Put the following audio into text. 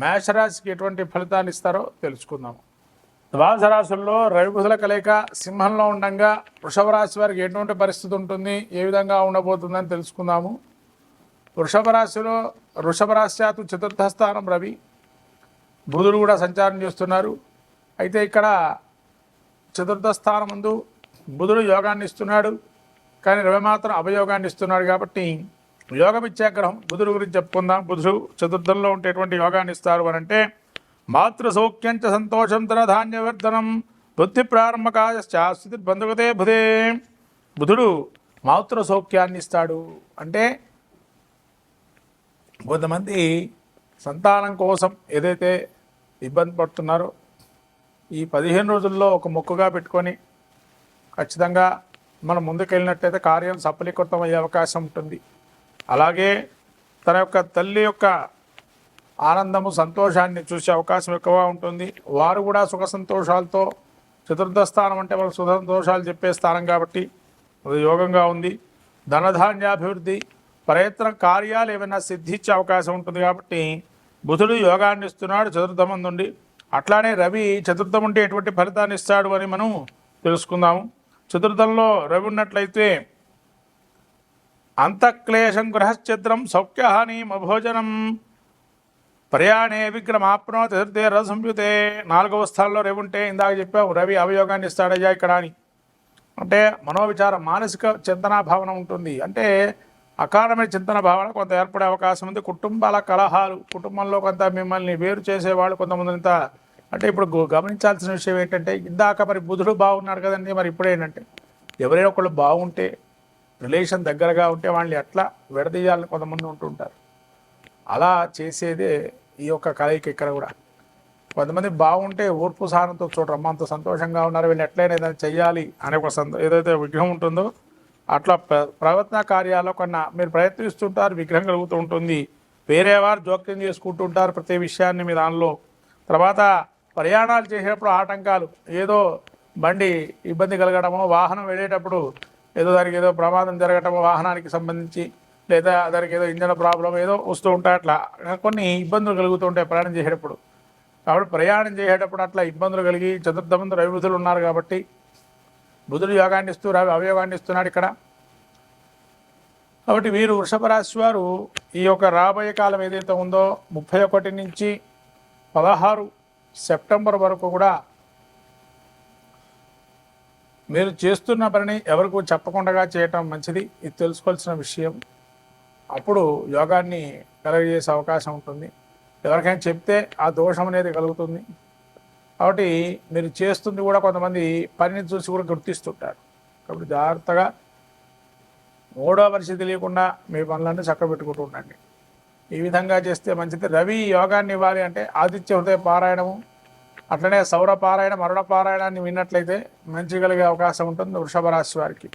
మేషరాశికి ఎటువంటి ఫలితాన్ని ఇస్తారో తెలుసుకుందాము ద్వాదశ రాశుల్లో రవి బుధుల కలయిక సింహంలో ఉండగా వృషభ రాశి వారికి ఎటువంటి పరిస్థితి ఉంటుంది? ఏ విధంగా ఉండబోతుందని తెలుసుకుందాము. వృషభ రాశిలో వృషభ రాశ్యాతు చతుర్థ స్థానం రవి. బుధుడు కూడా సంచారం చేస్తున్నారు. అయితే ఇక్కడ చతుర్థ స్థానం ముందు బుధుడు యోగాన్ని ఇస్తున్నాడు. కానీ రవి మాత్రం అభయోగాన్ని ఇస్తున్నాడు కాబట్టి యోగం ఇచ్చే గ్రహం బుధుడు గురించి చెప్పుకుందాం. బుధుడు చతుర్థంలో ఉండేటువంటి యోగాన్ని ఇస్తారు అని అంటే మాతృ సౌఖ్యంచ సంతోషం తన ధాన్యవర్ధనం బుద్ధి ప్రారంభకాయశ్చాస్థితి బంధుకతే బుధే. బుధుడు మాతృ సౌఖ్యాన్ని ఇస్తాడు అంటే కొంతమంది సంతానం కోసం ఏదైతే ఇబ్బంది పడుతున్నారో ఈ పదిహేను రోజుల్లో ఒక మొక్కుగా పెట్టుకొని ఖచ్చితంగా మనం ముందుకెళ్ళినట్టయితే కార్యం సఫలీకృతం అయ్యే అవకాశం ఉంటుంది. అలాగే తన యొక్క తల్లి యొక్క ఆనందము సంతోషాన్ని చూసే అవకాశం ఎక్కువగా ఉంటుంది. వారు కూడా సుఖ సంతోషాలతో చతుర్థ స్థానం అంటే వాళ్ళకి సుఖ సంతోషాలు చెప్పే స్థానం కాబట్టి అది యోగంగా ఉంది. ధనధాన్యాభివృద్ధి ప్రయత్న కార్యాలు ఏమైనా సిద్ధించే అవకాశం ఉంటుంది కాబట్టి బుధుడు యోగాన్ని ఇస్తున్నాడు చతుర్థమం నుండి అట్లానే రవి చతుర్థం ఉంటే ఎటువంటి ఫలితాన్ని ఇస్తాడు అని మనం తెలుసుకుందాము. చతుర్థంలో రవి ఉన్నట్లయితే అంతఃక్లేశం గృహశ్చిద్రం సౌఖ్యహాని మభోజనం ప్రయాణే విగ్రమాప్నో చతుర్థే రథ సంయుతే. నాలుగవ స్థానంలో రవి ఉంటే ఇందాక చెప్పాము రవి అవయోగాన్ని ఇస్తాడయ్యా ఇక్కడ అని. అంటే మనోవిచారం మానసిక చింతనా భావన ఉంటుంది. అంటే అకారణమైన చింతన భావన కొంత ఏర్పడే అవకాశం ఉంది. కుటుంబాల కలహాలు కుటుంబంలో కొంత మిమ్మల్ని వేరు చేసేవాళ్ళు కొంతమంది ఇంత అంటే ఇప్పుడు గమనించాల్సిన విషయం ఏంటంటే ఇందాక మరి బుధుడు బాగున్నాడు కదండి మరి ఇప్పుడు ఏంటంటే ఎవరైనా ఒకళ్ళు బాగుంటే రిలేషన్ దగ్గరగా ఉంటే వాళ్ళని ఎట్లా విడదీయాలని కొంతమంది ఉంటుంటారు. అలా చేసేదే ఈ యొక్క కలయిక ఇక్కడ కూడా. కొంతమంది బాగుంటే ఓర్పు సహనంతో చూడరు. అమ్మ అంత సంతోషంగా ఉన్నారు వీళ్ళు ఎట్లయినా ఏదైనా చెయ్యాలి అనే ఒక సంతో ఏదైతే విగ్రహం ఉంటుందో అట్లా ప్ర- ప్రవర్తన కార్యాల్లో కన్నా మీరు ప్రయత్నిస్తుంటారు విగ్రహం కలుగుతూ ఉంటుంది. వేరే వారు జోక్యం చేసుకుంటుంటారు ప్రతి విషయాన్ని మీ దానిలో. తర్వాత ప్రయాణాలు చేసేటప్పుడు ఆటంకాలు. ఏదో బండి ఇబ్బంది కలగడమో వాహనం వెళ్ళేటప్పుడు ఏదో దానికి ఏదో ప్రమాదం జరగటం వాహనానికి సంబంధించి లేదా దానికి ఏదో ఇంజన్ ప్రాబ్లం ఏదో వస్తూ ఉంటాయి అట్లా. కొన్ని ఇబ్బందులు కలుగుతూ ఉంటాయి ప్రయాణం చేసేటప్పుడు. కాబట్టి ప్రయాణం చేసేటప్పుడు అట్లా ఇబ్బందులు కలిగి చతుర్థ మంది రవి ఉన్నారు కాబట్టి బుధుడు యోగాన్ని ఇస్తూ రవి అవయోగాన్ని ఇస్తున్నాడు ఇక్కడ. కాబట్టి వీరు వృషభ రాశి వారు ఈ యొక్క రాబోయే కాలం ఏదైతే ఉందో ముప్పై ఒకటి నుంచి పదహారు సెప్టెంబర్ వరకు కూడా మీరు చేస్తున్న పనిని ఎవరికి చెప్పకుండా చేయటం మంచిది. ఇది తెలుసుకోవాల్సిన విషయం. అప్పుడు యోగాన్ని కలగజేసే అవకాశం ఉంటుంది. ఎవరికైనా చెప్తే ఆ దోషం అనేది కలుగుతుంది. కాబట్టి మీరు చేస్తుంది కూడా కొంతమంది పనిని చూసి కూడా గుర్తిస్తుంటారు. కాబట్టి జాగ్రత్తగా మూడో పరిస్థితి తెలియకుండా మీ పనులన్నీ చక్కబెట్టుకుంటూ ఉండండి. ఈ విధంగా చేస్తే మంచిది. రవి యోగాన్ని ఇవ్వాలి అంటే ఆదిత్య హృదయ పారాయణము అట్లనే సౌర పారాయణ పారాయణాన్ని విన్నట్లయితే మంచి కలిగే అవకాశం ఉంటుంది వృషభ రాశి వారికి.